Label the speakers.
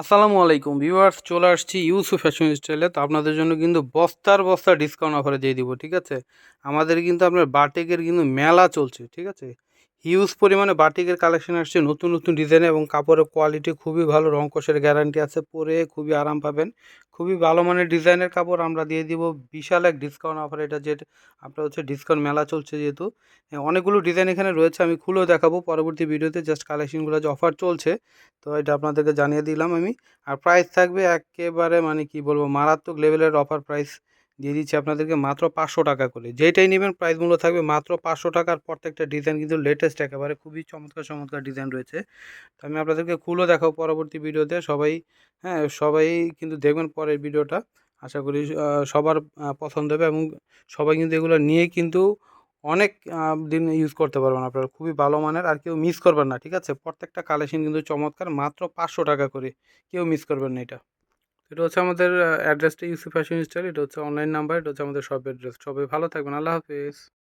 Speaker 1: আসসালামু আলাইকুম ভিউয়ার্স, চলে আসছি ইউসু ফ্যাশন স্টাইলে। তো আপনাদের জন্য কিন্তু বস্তার বস্তা ডিসকাউন্ট অফারে দিয়ে দিব, ঠিক আছে? আমাদের কিন্তু আপনার বাটিকের কিন্তু মেলা চলছে, ঠিক আছে? হিউজ পরিমাণে বাটিকের কালেকশন আসছে, নতুন নতুন ডিজাইন এবং কাপড়ের কোয়ালিটি খুবই ভালো, রং কষের গ্যারান্টি আছে, পরে খুবই আরাম পাবেন। খুবই ভালো মানের ডিজাইনের কাপড় আমরা দিয়ে দিব। বিশাল এক ডিসকাউন্ট অফার এটা যে আপনার হচ্ছে ডিসকাউন্ট মেলা চলছে যেহেতু। হ্যাঁ, অনেকগুলো ডিজাইন এখানে রয়েছে আমি খুলেও দেখাবো। পরবর্তী ভিডিওতে জাস্ট কালেকশনগুলো যে অফার চলছে তো এটা আপনাদেরকে জানিয়ে দিলাম আমি। আর প্রাইস থাকবে একেবারে মানে কি বলব মারাত্মক লেভেলের অফার প্রাইস দিয়ে দিচ্ছি আপনাদেরকে মাত্র পাঁচশো টাকা করে। যেটাই নেবেন প্রাইস মূল্য থাকবে মাত্র পাঁচশো টাকার প্রত্যেকটা ডিজাইন কিন্তু লেটেস্ট একেবারে খুবই চমৎকার চমৎকার ডিজাইন রয়েছে। তো আমি আপনাদেরকে খুলেও দেখাবো পরবর্তী ভিডিওতে সবাই হ্যাঁ সবাই কিন্তু দেখবেন পরের ভিডিওটা আশা করি সবার পছন্দ হবে এবং সবাই কিন্তু এগুলো নিয়ে কিন্তু অনেক দিন ইউজ করতে পারবেন আপনারা। খুবই ভালো মানের, আর কেউ মিস করবেন না, ঠিক আছে? প্রত্যেকটা কালেকশন কিন্তু চমৎকার, মাত্র পাঁচশো টাকা করে। কেউ মিস করবেন না এটা। এটা হচ্ছে আমাদের অ্যাড্রেসটা ইউসুফ ফ্যাশন স্টাইল এটা হচ্ছে অনলাইন নাম্বার এটা হচ্ছে আমাদের শপ অ্যাড্রেস সবাই ভালো থাকবেন, আল্লাহ হাফেজ।